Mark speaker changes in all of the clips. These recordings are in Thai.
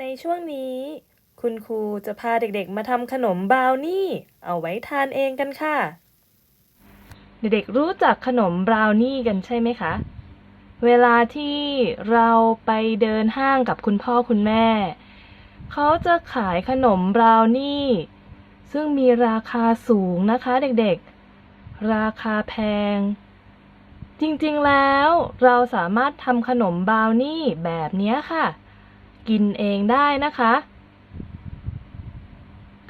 Speaker 1: ในช่วงนี้ คุณครูจะพาเด็กๆ มาทำขนมบราวนี่ เอาไว้ทานเองกันค่ะ เด็กๆรู้จักขนมบราวนี่กันใช่ไหมคะ เวลาที่เราไปเดินห้างกับคุณพ่อคุณแม่ เขาจะขายขนมบราวนี่ ซึ่งมีราคาสูงนะคะเด็กๆ ราคาแพงจริงๆ แล้วเราสามารถทำขนมบราวนี่แบบนี้ค่ะ กินเองได้นะคะ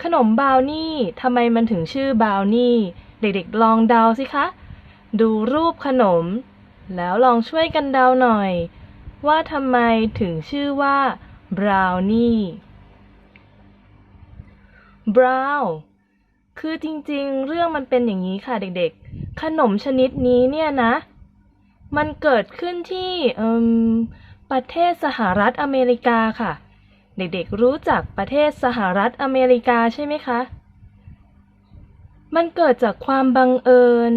Speaker 1: ขนมบราวนี่ทำไมมันถึงชื่อบราวนี่ เด็กๆลองเดาสิคะ ดูรูปขนม แล้วลองช่วยกันเดาหน่อย ว่าทำไมถึงชื่อว่าบราวนี่บราวคือจริงๆ เรื่องมันเป็นอย่างนี้ค่ะเด็กๆ ขนมชนิดนี้เนี่ยนะ มันเกิดขึ้นที่เอิ่ม ประเทศสหรัฐอเมริกาค่ะ เด็กๆรู้จักประเทศสหรัฐอเมริกาใช่ไหมคะ มันเกิดจากความบังเอิญ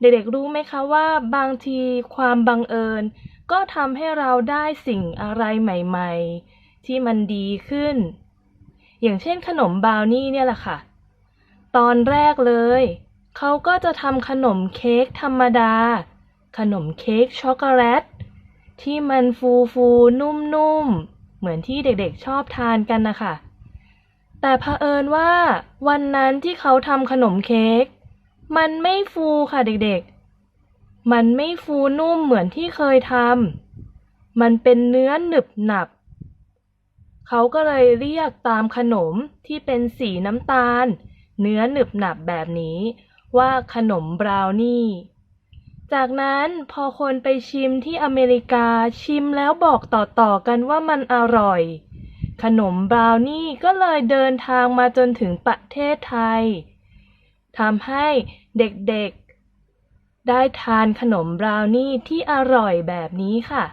Speaker 1: เด็กๆรู้ไหมคะว่าบางทีความบังเอิญ ก็ทำให้เราได้สิ่งอะไรใหม่ๆ ที่มันดีขึ้น อย่างเช่นขนมบราวนี่เนี่ยแหละค่ะ ตอนแรกเลยเขาก็จะทำขนมเค้กธรรมดา ขนมเค้กช็อกโกแลต ที่มันฟูฟูนุ่มๆเหมือนที่เด็กๆชอบทานกันนะคะ แต่เผอิญว่า วันนั้นที่เขาทำขนมเค้กมันไม่ฟูค่ะเด็กๆ มันไม่ฟูนุ่มเหมือนที่เคยทำมันเป็นเนื้อหนึบหนับ เขาก็เลยเรียกตามขนมที่เป็นสีน้ำตาล เนื้อหนึบหนับแบบนี้ว่าขนมบราวนี่ จากนั้นพอคนไปชิมที่อเมริกาชิมแล้วบอกต่อๆกันว่ามันอร่อย ขนมบราวนี่ก็เลยเดินทางมาจนถึงประเทศไทยทำให้เด็กๆ ได้ทานขนมบราวนี่ที่อร่อยแบบนี้ค่ะ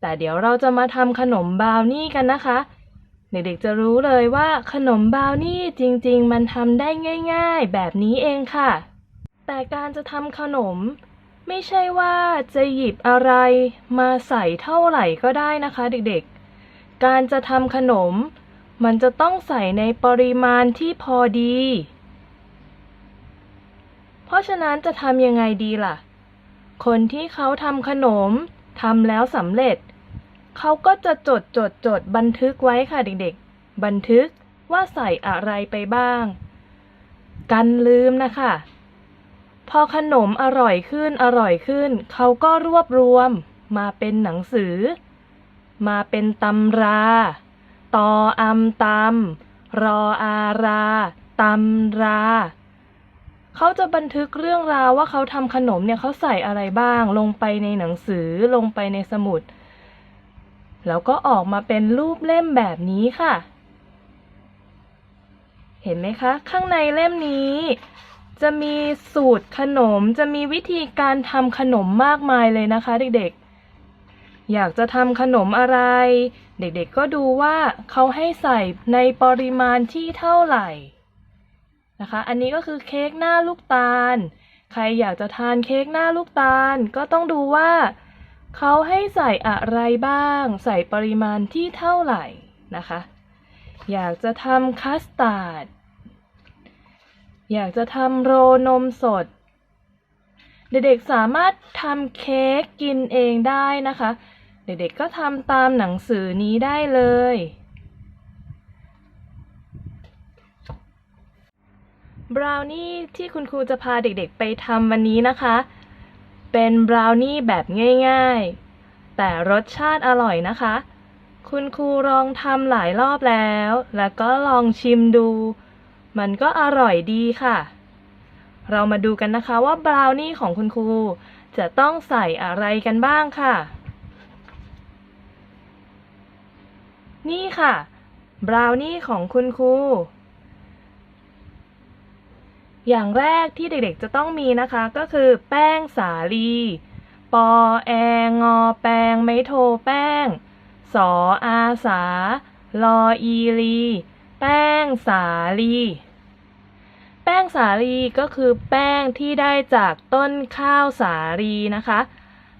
Speaker 1: แต่เดี๋ยวเราจะมาทำขนมบราวนี่กันนะคะ เด็กๆจะรู้เลยว่าขนมบราวนี่จริงๆ มันทำได้ง่าย ๆ แบบนี้เองค่ะ แต่การจะทำขนม ไม่ใช่ว่าจะหยิบอะไรมาใส่เท่าไหร่ก็ได้นะคะเด็กๆ การจะทำขนม มันจะต้องใส่ในปริมาณที่พอดี เพราะฉะนั้นจะทำยังไงดีล่ะ คนที่เขาทำขนมทำแล้วสำเร็จ เขาก็จะจดจดจดบันทึกไว้ค่ะเด็กๆ บันทึกว่าใส่อะไรไปบ้าง กันลืมนะคะ พอขนมอร่อยขึ้นอร่อยขึ้น เขาก็รวบรวม มาเป็นหนังสือ มาเป็นตำราตออำตำรออาราตำราเขาจะบันทึกเรื่องราวว่าเขาทำขนมเนี่ยเขาใส่อะไรบ้าง ลงไปในหนังสือลงไปในสมุด แล้วก็ออกมาเป็นรูปเล่มแบบนี้ค่ะ เห็นไหมคะ ข้างในเล่มนี้ จะมีสูตรขนม จะมีวิธีการทำขนมมากมายเลยนะคะ เด็กๆ อยากจะทำขนมอะไร เด็กๆก็ดูว่าเขาให้ใส่ในปริมาณที่เท่าไหร่นะคะ อันนี้ก็คือเค้กหน้าลูกตาล ใครอยากจะทานเค้กหน้าลูกตาล ก็ต้องดูว่าเขาให้ใส่อะไรบ้าง ใส่ปริมาณที่เท่าไหร่นะคะ อยากจะทำคัสตาร์ด อยากจะทำโรลนมสด เด็กๆสามารถทำเค้กกินเองได้นะคะ เด็กๆก็ทำตามหนังสือนี้ได้เลย บราวนี่ที่คุณครูจะพาเด็กๆไปทำวันนี้นะคะ เป็นบราวนี่แบบง่ายๆ แต่รสชาติอร่อยนะคะ คุณครูลองทำหลายรอบแล้ว แล้วก็ลองชิมดู มันก็อร่อยดีค่ะ เรามาดูกันนะคะว่าบราวนี่ของคุณครูจะต้องใส่อะไรกันบ้างค่ะ นี่ค่ะ บราวนี่ของคุณครู อย่างแรกที่เด็กๆจะต้องมีนะคะก็คือแป้งสาลี ปอแองอแปงไมโทแป้ง สออาสา ลออีลี แป้งสาลี แป้งสาลีก็คือแป้งที่ได้จากต้นข้าวสาลีนะคะ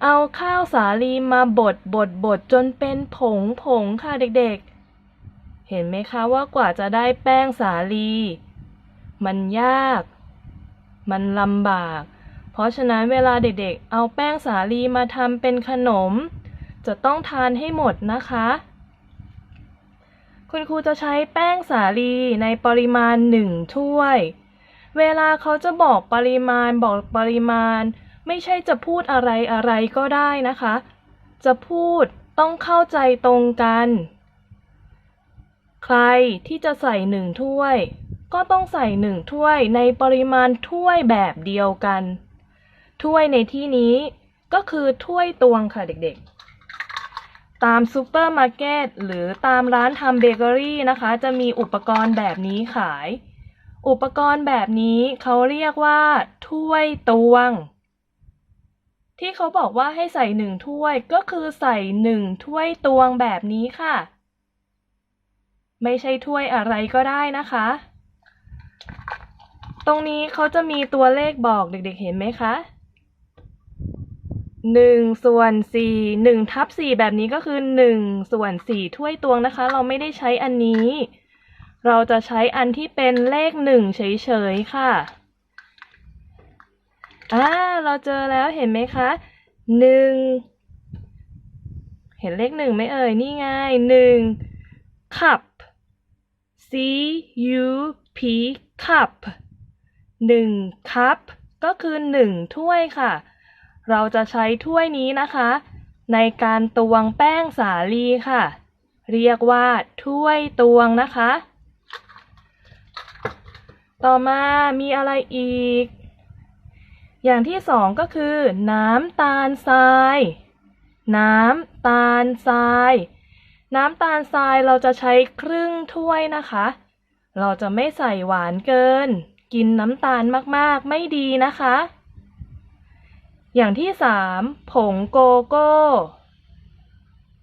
Speaker 1: เอาข้าวสาลีมาบดบดบดจนเป็นผงผงค่ะเด็กๆ เห็นไหมคะว่ากว่าจะได้แป้งสาลี มันยาก มันลำบาก เพราะฉะนั้นเวลาเด็กๆ เอาแป้งสาลีมาทำเป็นขนม จะต้องทานให้หมดนะคะ คุณครูจะใช้แป้งสาลีในปริมาณหนึ่งถ้วย เวลาเขาจะบอกปริมาณบอกปริมาณ ไม่ใช่จะพูดอะไรอะไรก็ได้นะคะ จะพูดต้องเข้าใจตรงกัน ใครที่จะใส่หนึ่งถ้วย ก็ต้องใส่หนึ่งถ้วยในปริมาณถ้วยแบบเดียวกัน ถ้วยในที่นี้ก็คือถ้วยตวงค่ะเด็กๆ ตามซูเปอร์มาร์เก็ตหรือตามร้านทำเบเกอรี่นะคะ จะมีอุปกรณ์แบบนี้ขาย อุปกรณ์แบบนี้เขาเรียกว่า ถ้วยตวง ที่เขาบอกว่าให้ใส่หนึ่งถ้วยก็คือใส่หนึ่งถ้วยตวงแบบนี้ค่ะ ไม่ใช่ถ้วยอะไรก็ได้นะคะ ตรงนี้เขาจะมีตัวเลขบอกเด็กๆเห็นไหมคะ หนึ่งส่วนสี่หนึ่งทับสี่แบบนี้ก็คือหนึ่งส่วนสี่ถ้วยตวงนะคะ เราไม่ได้ใช้อันนี้ เราจะใช้อันที่เป็นเลขหนึ่งเฉยๆค่ะอ่าเราเจอแล้วเห็นไหมคะหนึ่งเห็นเลขหนึ่งไหมเอ่ยนี่ไงหนึ่ง cup c u p cup หนึ่ง cup ก็คือหนึ่งถ้วยค่ะ เราจะใช้ถ้วยนี้นะคะ ในการตวงแป้งสาลีค่ะ เรียกว่าถ้วยตวงนะคะ ต่อมามีอะไรอีก อย่างที่สองก็คือ น้ำตาลทราย น้ำตาลทราย น้ำตาลทรายเราจะใช้ครึ่งถ้วยนะคะ เราจะไม่ใส่หวานเกิน กินน้ำตาลมากๆไม่ดีนะคะ อย่างที่สามผงโกโก้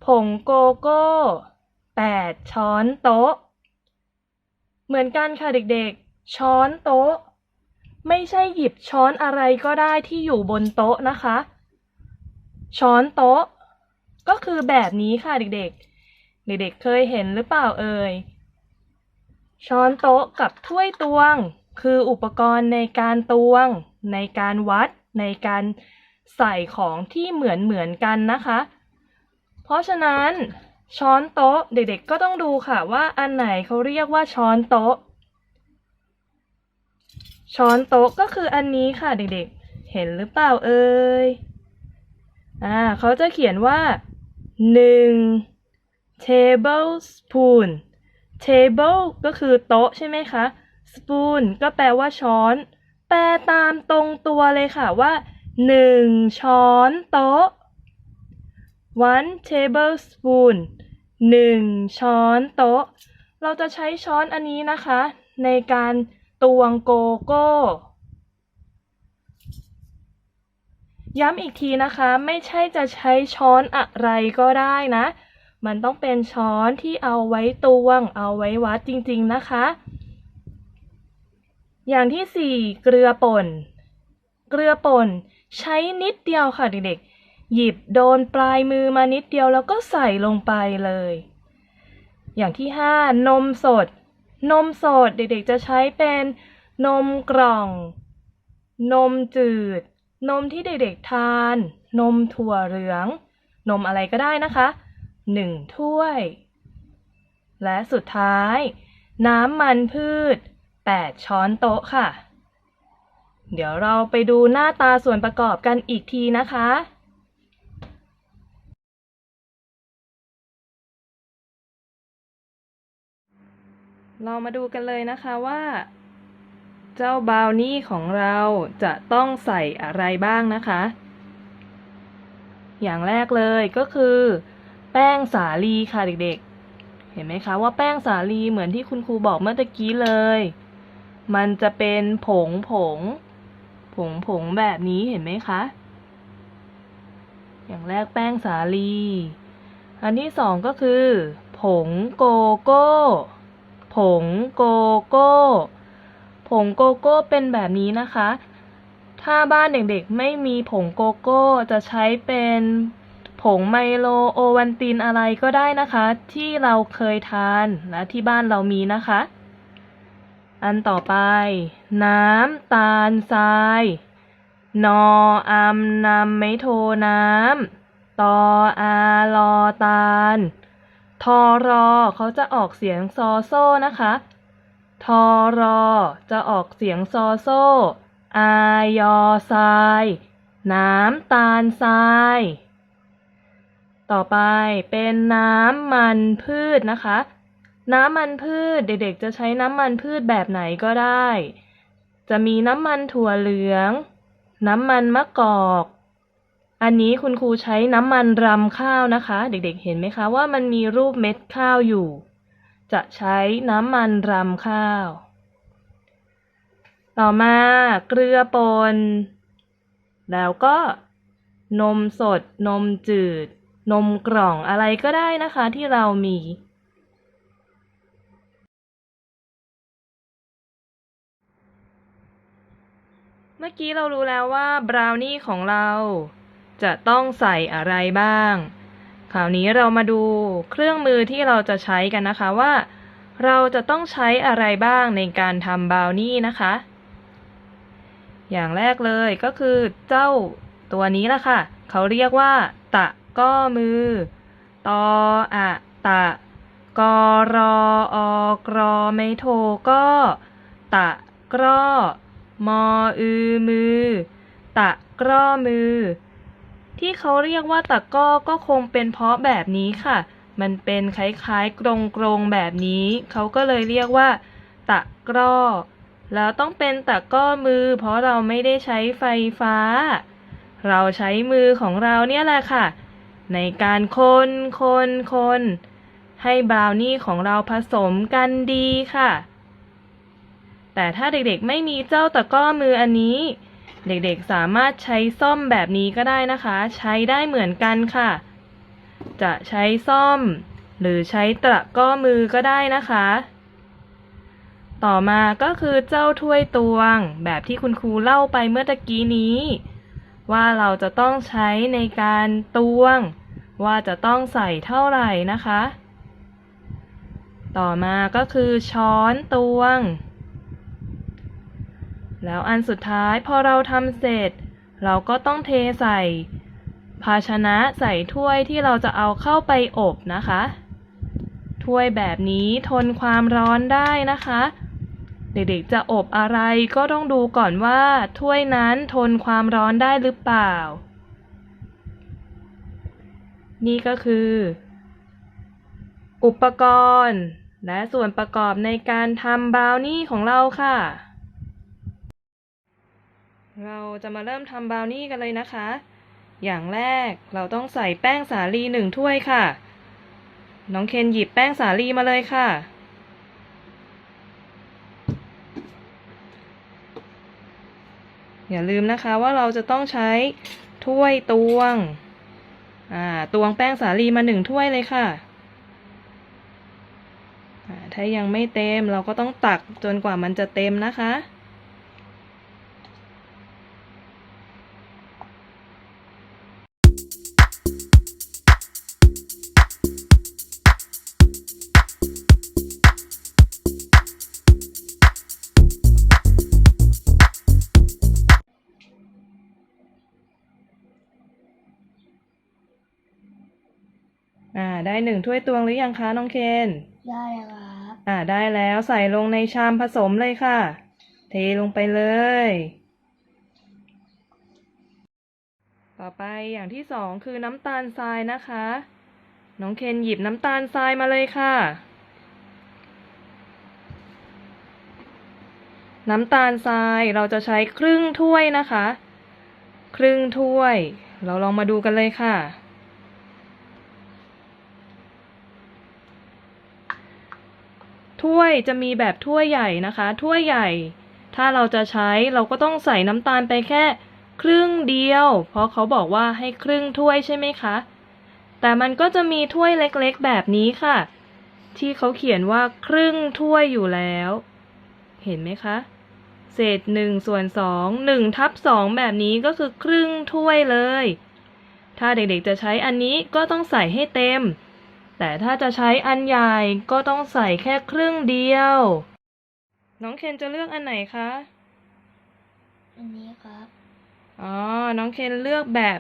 Speaker 1: ผงโกโก้แปดช้อนโต๊ะ เหมือนกันค่ะเด็กๆ ช้อนโต๊ะ ไม่ใช่หยิบช้อนอะไรก็ได้ที่อยู่บนโต๊ะนะคะ ช้อนโต๊ะ ก็คือแบบนี้ค่ะเด็กๆ เด็กๆเคยเห็นหรือเปล่าเอ่ย ช้อนโต๊ะกับถ้วยตวง คืออุปกรณ์ในการตวง ในการวัดในการ ใส่ของที่เหมือนเหมือนกันนะคะ เพราะฉะนั้นช้อนโต๊ะเด็กๆก็ต้องดูค่ะว่าอันไหนเขาเรียกว่าช้อนโต๊ะ ช้อนโต๊ะก็คืออันนี้ค่ะเด็กๆ เห็นหรือเปล่าเอ่ยอ่าเขาจะเขียนว่าหนึ่ง tablespoon table ก็คือโต๊ะใช่ไหมคะ spoon ก็แปลว่าช้อน แปลตามตรงตัวเลยค่ะว่า หนึ่งช้อนโต๊ะ one tablespoon หนึ่งช้อนโต๊ะ เราจะใช้ช้อนอันนี้นะคะ ในการตวงโกโก้ ย้ำอีกทีนะคะ ไม่ใช่จะใช้ช้อนอะไรก็ได้นะ มันต้องเป็นช้อนที่เอาไว้ตวง เอาไว้วัดจริงๆนะคะ อย่างที่สี่เกลือป่น เกลือป่น ใช้นิดเดียวค่ะเด็กๆ หยิบโดนปลายมือมานิดเดียวแล้วก็ใส่ลงไปเลย อย่างที่ห้านมสด นมสดเด็กๆ จะใช้เป็นนมกล่อง นมจืด นมที่เด็กๆ ทาน นมถั่วเหลือง นมอะไรก็ได้นะคะหนึ่งถ้วย และสุดท้าย น้ำมันพืช 8 ช้อนโต๊ะค่ะ เดี๋ยวเราไปดูหน้าตาส่วนประกอบกันอีกทีนะคะ เรามาดูกันเลยนะคะว่า เจ้าบาวนี่ของเราจะต้องใส่อะไรบ้างนะคะ อย่างแรกเลยก็คือ แป้งสาลีค่ะเด็กๆ เห็นไหมคะว่าแป้งสาลีเหมือนที่คุณครูบอกเมื่อตะกี้เลยมันจะเป็นผงผง ผงผงแบบนี้เห็นไหมคะ อย่างแรกแป้งสาลี อันที่สองก็คือ ผงโกโก้ ผงโกโก้ ผงโกโก้เป็นแบบนี้นะคะ ถ้าบ้านเด็กๆไม่มีผงโกโก้จะใช้เป็นผงไมโลโอวันตินอะไรก็ได้นะคะ ที่เราเคยทานและที่บ้านเรามีนะคะ อันต่อไป น้ำตาลทราย นออำนำไม่โทน้ำตออาลอตาล ทอรอเขาจะออกเสียงซอโซ่นะคะ ทอรอจะออกเสียงซอโซ่ อายอทราย น้ำตาลทราย ต่อไปเป็นน้ำมันพืชนะคะ น้ำมันพืชเด็กๆ จะใช้น้ำมันพืชแบบไหนก็ได้ จะมีน้ำมันถั่วเหลือง น้ำมันมะกอก อันนี้คุณครูใช้น้ำมันรำข้าวนะคะ เด็กๆ เห็นไหมคะว่ามันมีรูปเม็ดข้าวอยู่ จะใช้น้ำมันรำข้าว ต่อมาเกลือป่นแล้วก็นมสด นมจืด นมกล่องอะไรก็ได้นะคะที่เรามี เมื่อกี้เรารู้แล้วว่าบราวนี่ของเราจะต้องใส่อะไรบ้าง คราวนี้เรามาดูเครื่องมือที่เราจะใช้กันนะคะว่า เราจะต้องใช้อะไรบ้างในการทำบราวนี่นะคะ อย่างแรกเลยก็คือเจ้าตัวนี้ละค่ะ เขาเรียกว่า ตะก้อมือ ตออะตะกอรออกรอไม่โทก็ ตะกร้อ มออือมือ ตะกร้อมือ ที่เขาเรียกว่าตะกร้อก็คงเป็นเพราะแบบนี้ค่ะ มันเป็นคล้ายๆกรงกรงๆแบบนี้ เขาก็เลยเรียกว่า ตะกร้อ แล้วต้องเป็นตะกร้อมือ เพราะเราไม่ได้ใช้ไฟฟ้า เราใช้มือของเราเนี่ยแหละค่ะ ในการคนคนคนให้บราวนี่ของเราผสมกันดีค่ะ แต่ถ้าเด็กๆไม่มีเจ้าตะก้อมืออันนี้ เด็กๆสามารถใช้ซ่อมแบบนี้ก็ได้นะคะ ใช้ได้เหมือนกันค่ะ จะใช้ซ่อม หรือใช้ตะก้อมือก็ได้นะคะ ต่อมาก็คือเจ้าถ้วยตวง แบบที่คุณครูเล่าไปเมื่อตะกี้นี้ ว่าเราจะต้องใช้ในการตวง ว่าจะต้องใส่เท่าไหร่นะคะ ต่อมาก็คือช้อนตวง แล้วอันสุดท้ายพอเราทำเสร็จ เราก็ต้องเทใส่ ภาชนะใส่ถ้วยที่เราจะเอาเข้าไปอบนะคะ ถ้วยแบบนี้ทนความร้อนได้นะคะ เด็กๆจะอบอะไรก็ต้องดูก่อนว่า ถ้วยนั้นทนความร้อนได้หรือเปล่า นี่ก็คือ อุปกรณ์ และส่วนประกอบในการทำบราวนี่ของเราค่ะ เราจะมาเริ่มทำบราวนี่กันเลยนะคะ อย่างแรกเราต้องใส่แป้งสาลีหนึ่งถ้วยค่ะ น้องเคนหยิบแป้งสาลีมาเลยค่ะ อย่าลืมนะคะว่าเราจะต้องใช้ถ้วยตวง อ่า ตวงแป้งสาลีมาหนึ่งถ้วยเลยค่ะ ถ้ายังไม่เต็มเราก็ต้องตักจนกว่ามันจะเต็มนะคะ ได้หนึ่งถ้วยตวงหรือยังคะน้องเคน
Speaker 2: ได้ครับ
Speaker 1: อ่าได้แล้วใส่ลงในชามผสมเลยค่ะ เทลงไปเลย ต่อไปอย่างที่สองคือน้ำตาลทรายนะคะ น้องเคนหยิบน้ำตาลทรายมาเลยค่ะ น้ำตาลทรายเราจะใช้ครึ่งถ้วยนะคะ ครึ่งถ้วย เราลองมาดูกันเลยค่ะ ถ้วยจะมีแบบถ้วยใหญ่นะคะ ถ้วยใหญ่ ถ้าเราจะใช้เราก็ต้องใส่น้ำตาลไปแค่ครึ่งเดียว เพราะเขาบอกว่าให้ครึ่งถ้วยใช่ไหมคะ แต่มันก็จะมีถ้วยเล็กๆแบบนี้ค่ะ ที่เขาเขียนว่าครึ่งถ้วยอยู่แล้ว เห็นไหมคะ เศษหนึ่งส่วนสองหนึ่งทับสองแบบนี้ก็คือครึ่งถ้วยเลย ถ้าเด็กๆจะใช้อันนี้ก็ต้องใส่ให้เต็ม แต่ถ้าจะใช้อันใหญ่ก็ต้องใส่แค่ครึ่งเดียว น้องเคนจะเลือกอันไหนคะ
Speaker 2: อันนี้ครับ
Speaker 1: อ๋อ น้องเคนเลือกแบบ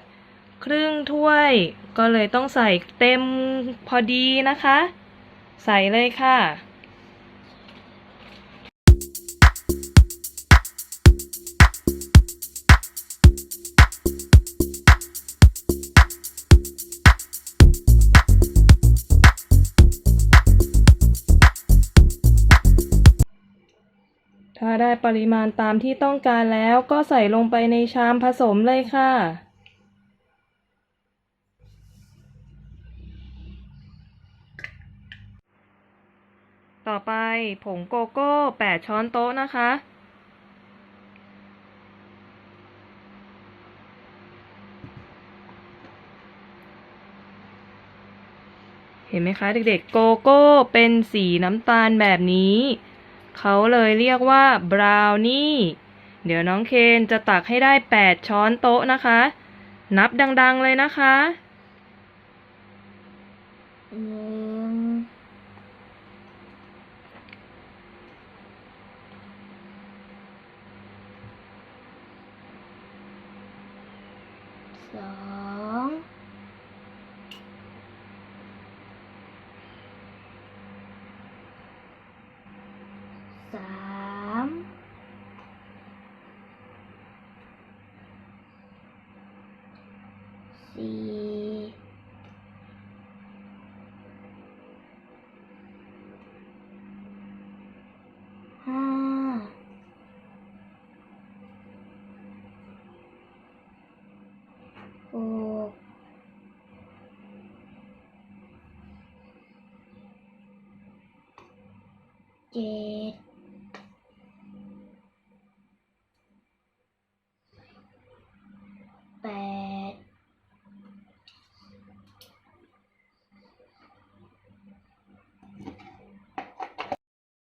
Speaker 1: ครึ่งถ้วย ก็เลยต้องใส่เต็มพอดีนะคะ ใส่เลยค่ะ ได้ปริมาณตามที่ต้องการแล้วก็ใส่ลงไปในชามผสมเลยค่ะ ต่อไปผงโกโก้ 8 ช้อนโต๊ะนะคะ เห็นไหมคะเด็กๆ โกโก้เป็นสีน้ำตาลแบบนี้ เขาเลยเรียกว่าบราวนี่เดี๋ยวน้องเคนจะตักให้ได้ 8 ช้อนโต๊ะนะคะ นับดัง ๆ เลยนะคะ
Speaker 2: หนึ่งสองสาม สี่ห้าหกเจ็ดแปด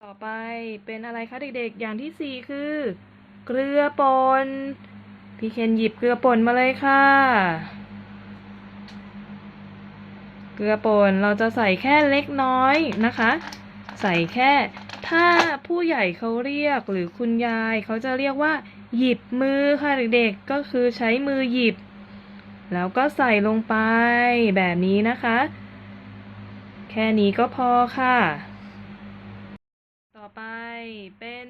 Speaker 1: ต่อไปเป็นอะไรคะเด็กๆ อย่างที่สี่คือ เกลือป่น พี่เคนหยิบเกลือป่นมาเลยค่ะ เกลือป่นเราจะใส่แค่เล็กน้อยนะคะ ใส่แค่ถ้าผู้ใหญ่เขาเรียกหรือคุณยายเขาจะเรียกว่า หยิบมือค่ะเด็กๆ ก็คือใช้มือหยิบ แล้วก็ใส่ลงไปแบบนี้นะคะ แค่นี้ก็พอค่ะ ต่อไปเป็น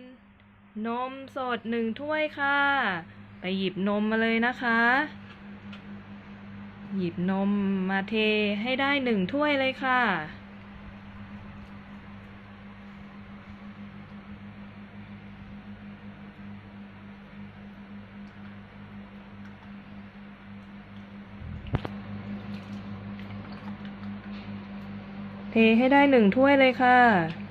Speaker 1: นมสดหนึ่งถ้วยค่ะ ไปหยิบนมมาเลยนะคะ หยิบนมมาเทให้ได้หนึ่งถ้วยเลยค่ะ เทให้ได้หนึ่งถ้วยเลยค่ะ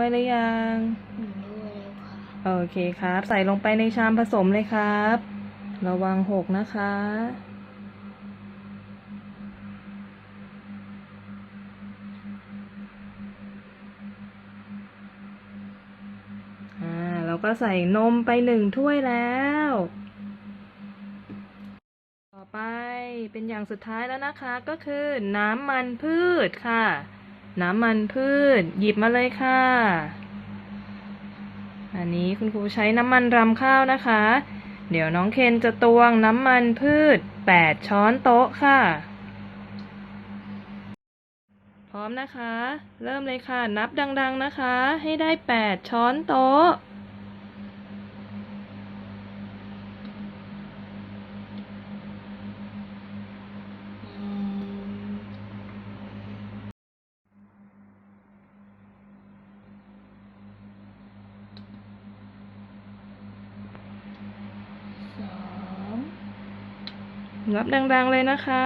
Speaker 1: ถ้วยหรือยัง
Speaker 2: หนึ่งด้วยแล้วค่ะ
Speaker 1: โอเคครับ ใส่ลงไปในชามผสมเลยครับ ระวังหกนะคะ อ่า เราก็ใส่นมไปหนึ่งถ้วยแล้ว ต่อไปเป็นอย่างสุดท้ายแล้วนะคะ ก็คือน้ำมันพืชค่ะ น้ำมันพืช หยิบมาเลยค่ะ อันนี้คุณครูใช้น้ำมันรำข้าวนะคะ เดี๋ยวน้องเคนจะตวงน้ำมันพืช 8 ช้อนโต๊ะค่ะ พร้อมนะคะ เริ่มเลยค่ะ นับดัง ๆนะคะ ให้ได้ 8 ช้อนโต๊ะ รับดัง ๆ เลยนะคะ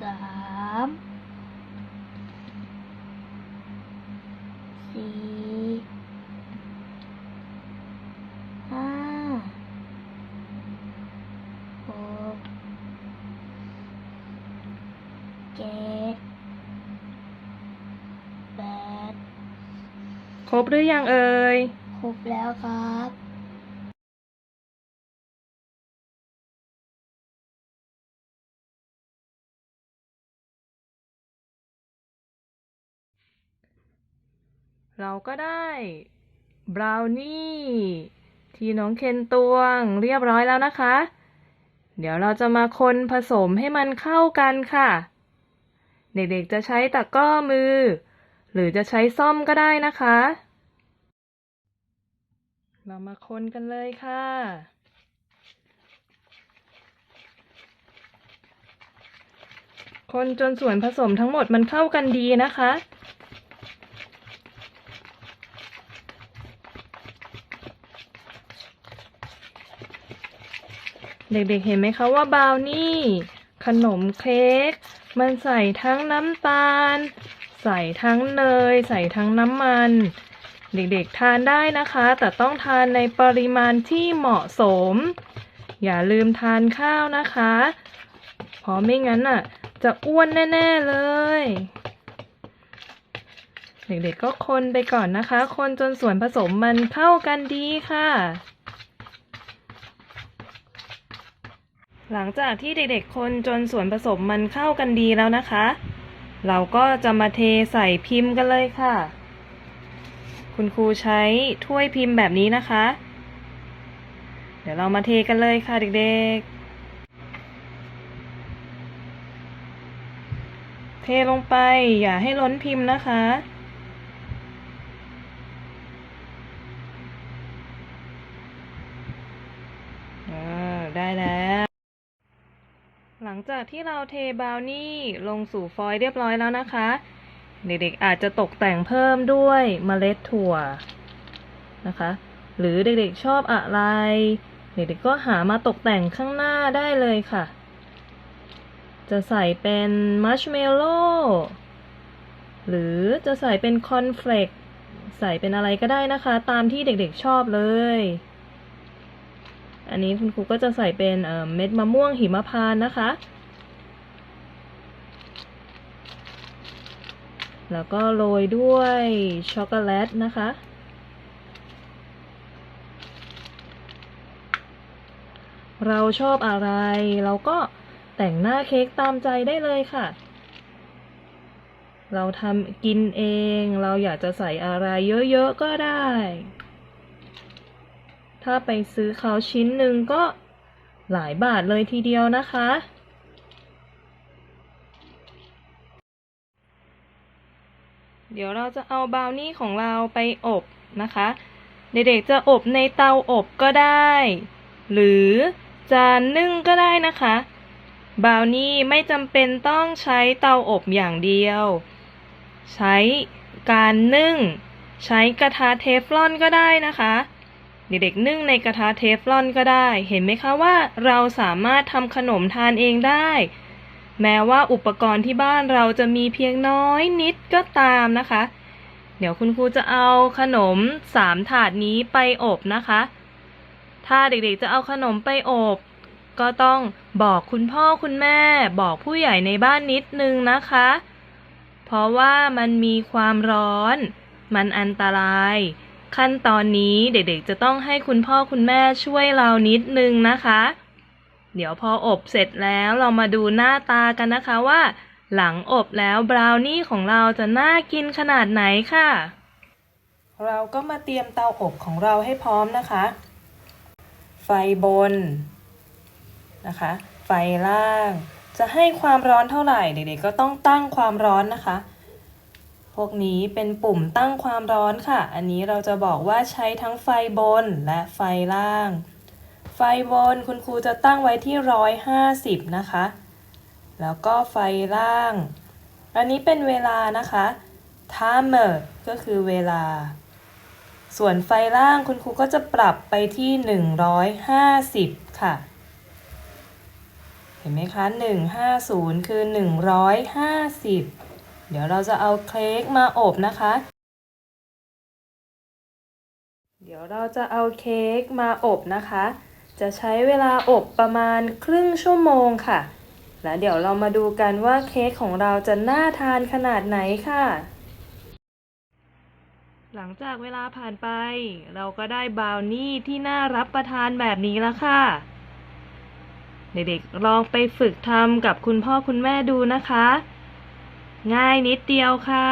Speaker 2: สามสี่ห้าหกเจ็ดแปด
Speaker 1: ครบหรือยังเอ่ย
Speaker 2: ครบแล้วครับ
Speaker 1: ก็ได้บราวนี่ที่น้องเคนตวงเรียบร้อยแล้วนะคะ เดี๋ยวเราจะมาคนผสมให้มันเข้ากันค่ะ เด็กๆจะใช้ตะกร้อมือ หรือจะใช้ซ่อมก็ได้นะคะ เรามาคนกันเลยค่ะคนจนส่วนผสมทั้งหมดมันเข้ากันดีนะคะ เด็กๆเห็นไหมคะว่าบราวนี่ขนมเค้กมันใส่ทั้งน้ำตาล ใส่ทั้งเนย ใส่ทั้งน้ำมัน เด็กๆทานได้นะคะ แต่ต้องทานในปริมาณที่เหมาะสม อย่าลืมทานข้าวนะคะเพราะไม่งั้นน่ะ จะอ้วนแน่ ๆเลย เด็กๆก็คนไปก่อนนะคะ คนจนส่วนผสมมันเข้ากันดีค่ะ หลังจากที่เด็กๆคนจนส่วนผสมมันเข้ากันดีแล้วนะคะ เราก็จะมาเทใส่พิมพ์กันเลยค่ะ คุณครูใช้ถ้วยพิมพ์แบบนี้นะคะ เดี๋ยวเรามาเทกันเลยค่ะเด็กๆ เทลงไปอย่าให้ล้นพิมพ์นะคะ อ่าได้แล้ว หลังจากที่เราเทบราวนี่ลงสู่ฟอยล์เรียบร้อยแล้วนะคะ เด็กๆอาจจะตกแต่งเพิ่มด้วยเมล็ดถั่วนะคะ หรือเด็กๆชอบอะไร เด็กๆก็หามาตกแต่งข้างหน้าได้เลยค่ะ จะใส่เป็นมัชเมลโล่หรือจะใส่เป็นคอนเฟลกใส่เป็นอะไรก็ได้นะคะ ตามที่เด็กๆชอบเลย อันนี้คุณครูก็จะใส่เป็นเเม็ดมะม่วงหิมพานต์นะคะ แล้วก็โรยด้วยช็อกโกแลตนะคะ เราชอบอะไรเราก็แต่งหน้าเค้กตามใจได้เลยค่ะ เราทำกินเอง เราอยากจะใส่อะไรเยอะๆก็ได้ ถ้าไปซื้อเขาชิ้นหนึ่งก็หลายบาทเลยทีเดียวนะคะ เดี๋ยวเราจะเอาบราวนี่ของเราไปอบนะคะ เด็กๆจะอบในเตาอบก็ได้ หรือจะนึ่งก็ได้นะคะ บราวนี่ไม่จำเป็นต้องใช้เตาอบอย่างเดียว ใช้การนึ่ง ใช้กระทะเทฟลอนก็ได้นะคะ เด็กๆนึ่งในกระทะเทฟลอนก็ได้ เห็นไหมคะว่าเราสามารถทำขนมทานเองได้ แม้ว่าอุปกรณ์ที่บ้านเราจะมีเพียงน้อยนิดก็ตามนะคะ เดี๋ยวคุณครูจะเอาขนมสามถาดนี้ไปอบนะคะ ถ้าเด็กๆจะเอาขนมไปอบ ก็ต้องบอกคุณพ่อคุณแม่ บอกผู้ใหญ่ในบ้านนิดนึงนะคะ เพราะว่ามันมีความร้อน มันอันตราย ขั้นตอนนี้เด็กๆจะต้องให้คุณพ่อคุณแม่ช่วยเรานิดนึงนะคะ เดี๋ยวพออบเสร็จแล้วเรามาดูหน้าตากันนะคะว่า หลังอบแล้วบราวนี่ของเราจะน่ากินขนาดไหนค่ะ เราก็มาเตรียมเตาอบของเราให้พร้อมนะคะ ไฟบนนะคะ ไฟล่าง จะให้ความร้อนเท่าไหร่เด็กๆก็ต้องตั้งความร้อนนะคะ พวกนี้เป็นปุ่มตั้งความร้อนค่ะ อันนี้เราจะบอกว่าใช้ทั้งไฟบนและไฟล่าง ไฟบนคุณครูจะตั้งไว้ที่ร้อยห้าสิบนะคะ แล้วก็ไฟล่าง อันนี้เป็นเวลานะคะ timer ก็คือเวลา ส่วนไฟล่างคุณครูก็จะปรับไปที่ 150 ค่ะ เห็นไหมคะ 150 คือ 150 เดี๋ยวเราจะเอาเค้กมาอบนะคะ เดี๋ยวเราจะเอาเค้กมาอบนะคะ จะใช้เวลาอบประมาณครึ่งชั่วโมงค่ะ แล้วเดี๋ยวเรามาดูกันว่าเค้กของเราจะน่าทานขนาดไหนค่ะ หลังจากเวลาผ่านไป เราก็ได้บราวนี่ที่น่ารับประทานแบบนี้แล้วค่ะ เด็กๆลองไปฝึกทำกับคุณพ่อคุณแม่ดูนะคะ ง่ายนิดเดียวค่ะ